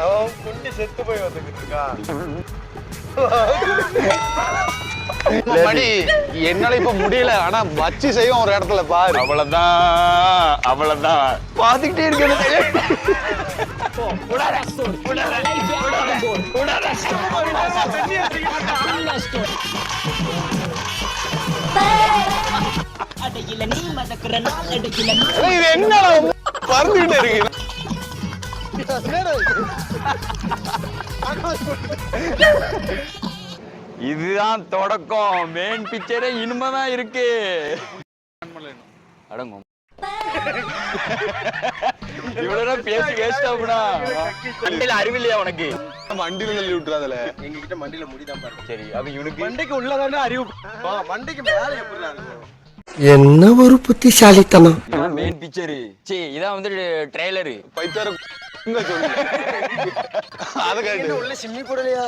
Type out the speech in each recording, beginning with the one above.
அவன் குண்டி செத்து போய் வந்துகிட்டு இருக்கான் மணி என்னால இப்ப முடியல. ஆனா வச்சு செய்வோம் ஒரு இடத்துல பாரு. அவ்வளவுதான் அவ்வளவுதான். பாத்துக்கிட்டே இது என்னடா? பறந்துகிட்டே இருக்கு இதுதான் தொடக்கம். மெயின் பிக்சரே இனிமேதான் இருக்கு. அடங்கும். இவ்வளவு பேசி வேஸ்ட் ஆகுனா வண்டியில அறிவில்லையா உனக்கு? வண்டியில தள்ளி விட்டுறாதுல. எங்க கிட்ட மண்டியில முடிதான் பாருங்க சரி அப்ப இவனுக்கு மண்டைக்கு உள்ளதானே அறிவு? மண்டைக்கு மேல எப்படி என்ன ஒரு புத்திசாலித்தனம். மெயின் பிக்சரு சரி இதான் வந்து ட்ரெய்லரு பைத்தார உள்ள சிம்மி போடலையா?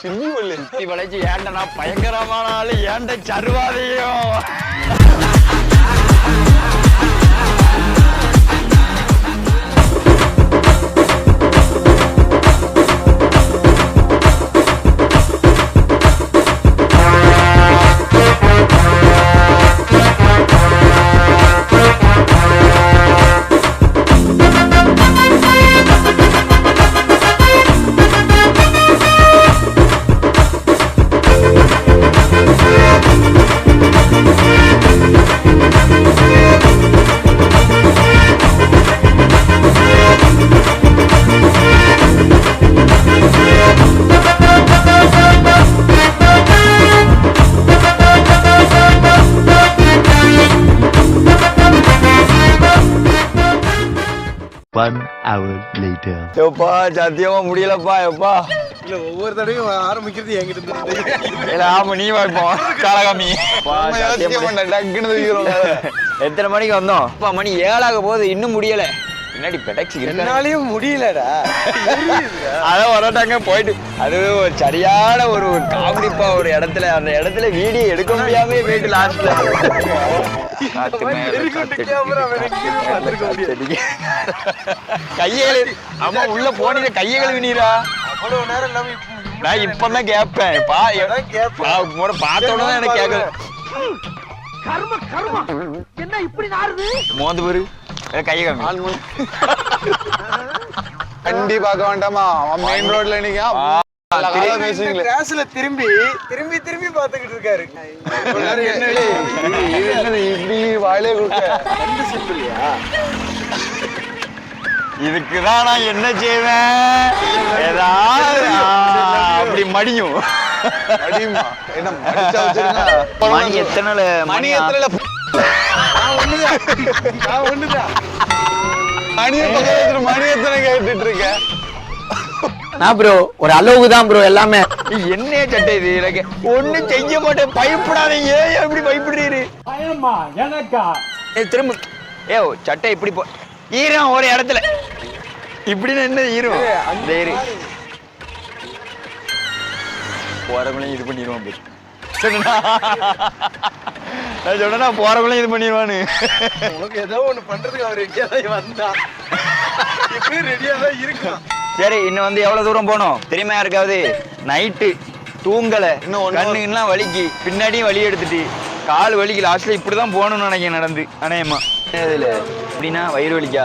சிம்மி கொள்ளு சுத்தி வளைச்சு ஏன்டா நான் பயங்கரமான ஆளு ஏன்டா சர்வாதையும் எப்பா சத்தியமா முடியலப்பா எப்பா? இல்ல ஒவ்வொரு தடவையும் ஆரம்பிக்கிறது என்கிட்ட இருந்து இல்ல ஆமா நீ வாய்ப்போம் காலகாமி. டக்குன்னு தூக்கிறோம் எத்தனை மணிக்கு வந்தோம்? அப்பா மணி ஏழாக போகுது இன்னும் முடியல. பின்னாடி பெடக்ஸ் என்னாலையும் முடியலடா. அதான் வரட்டாங்க போயிட்டு. அது ஒரு சரியான ஒரு காமெடிப்பா ஒரு இடத்துல. அந்த இடத்துல வீடியோ எடுக்க முடியாம போயிட்டு லாஸ்ட்ல கையகளு ஆமா உள்ள போனீங்க கையகள் வினீரா அவ்வளவு நேரம் இல்லாம இப்ப நான் இப்பதான் கேட்பேன் பா கேட்பேன். முறை பார்த்த உடனே எனக்கு கேட்கல மோந்து பேரு. கையை காமி நாலு மணி வண்டி பார்க்க வேண்டாமா? மெயின் ரோட்ல நிக்கான் திரும்பி திரும்பி திரும்பி பாத்துக்கிட்டு இருக்காரு. இப்படி வாயிலே கொடுக்க. ரெண்டு சிம்பிளியா இதுக்கு தான் நான் என்ன செய்வேன் ஏதாவது அப்படி மடியும். மணி எத்தனை மணி எத்தனை மணி எத்தனை மணி எத்தனை கேட்டுட்டு இருக்க நான் ப்ரோ ஒரு அளவுக்கு தான் ப்ரோ எல்லாமே. என்ன சட்டை இது எனக்கு ஒண்ணும் செய்ய மாட்டேன். பயப்படாதீங்க. ஏன் எப்படி பயப்படுறீரு? ஏய், திரும்ப. ஏ சட்டை இப்படி போ. ஈரம் ஒரு இடத்துல. இப்படின்னு என்ன ஈரம்? இந்த ஈரு போறவங்களையும் இது பண்ணிடுவான்? நான் சொன்னா போறவங்களையும் இது பண்ணிடுவானு உனக்கு ஏதோ ஒண்ணு பண்றதுக்கு அவர் எங்கேயாவது வந்தா இப்பயும் ரெடியா தான் இருக்கான். சரி இன்னும் வந்து எவ்வளவு தூரம் போனோம் தெரியுமா யாருக்காவது? நைட்டு தூங்கல. இன்னும் கண்ணுலாம் வலிக்கு. பின்னாடியும் வலி எடுத்துட்டு கால் வலிக்கு. லாஸ்ட்ல இப்படிதான் போகணும்னு நினைக்கிறேன் நடந்து. அநேகமா இதுல எப்படின்னா வயிறு வலிக்கா.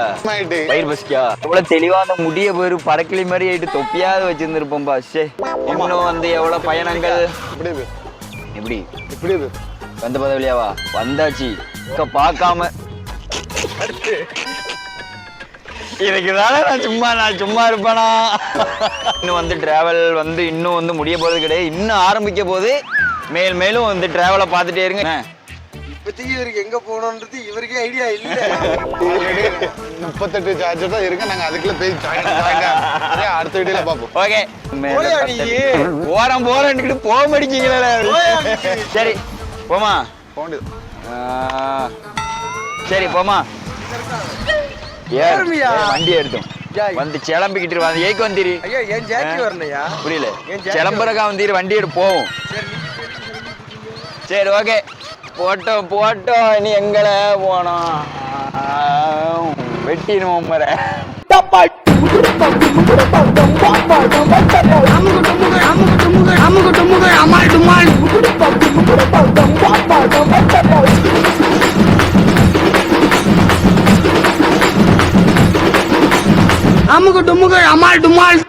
வயிறு பசிக்கா? எவ்வளவு தெளிவா அந்த முடிய பேரு பறக்கிளி மாதிரி ஆயிட்டு தொப்பியாவது வச்சிருந்திருப்போம் பாஷே இன்னும் வந்து எவ்வளவு பயணங்கள்? எப்படி? இப்படி போய் வந்த பதவியாவா வந்தாச்சு. இப்ப பார்க்காம இதுக்குதானே நான் சும்மா நான் சும்மா இருப்பேனா? இன்னும் வந்து டிராவல் வந்து இன்னும் வந்து முடிய போறது கிடையாது. இன்னும் ஆரம்பிக்க போது மேல் மேலும் வந்து டிராவலை பார்த்துட்டே இருங்க? இப்போதைக்கு இவருக்கு எங்க போகணுன்றது இவருக்கே ஐடியா இல்ல. முப்பத்தெட்டு சார்ஜர் தான் இருக்கு. நாங்க அதுக்குள்ள போய் அடுத்த வீடியோல பாப்போம் ஓகே? போறேன் போறேன்னு போக மாட்டேங்கிறீங்களே? சரி போமா போண்டு. சரி போமா. ஏறுமியா? ஏறு, வண்டி எடுத்தோம். வந்து கிளம்பிக்கிட்டு. வந்து ஏக்கு வந்துரு ஐயா ஏன் ஜாக்கி வரலையா புரியல கிளம்புறக்கா வந்துரு வண்டி எடுத்து போவோம் சரி ஓகே போட்டோம் போட்டோம் இனி எங்கல போனோம் வெட்டிடுவோம் மர அமுக்கு டுமுக்கு அமால் டுமால்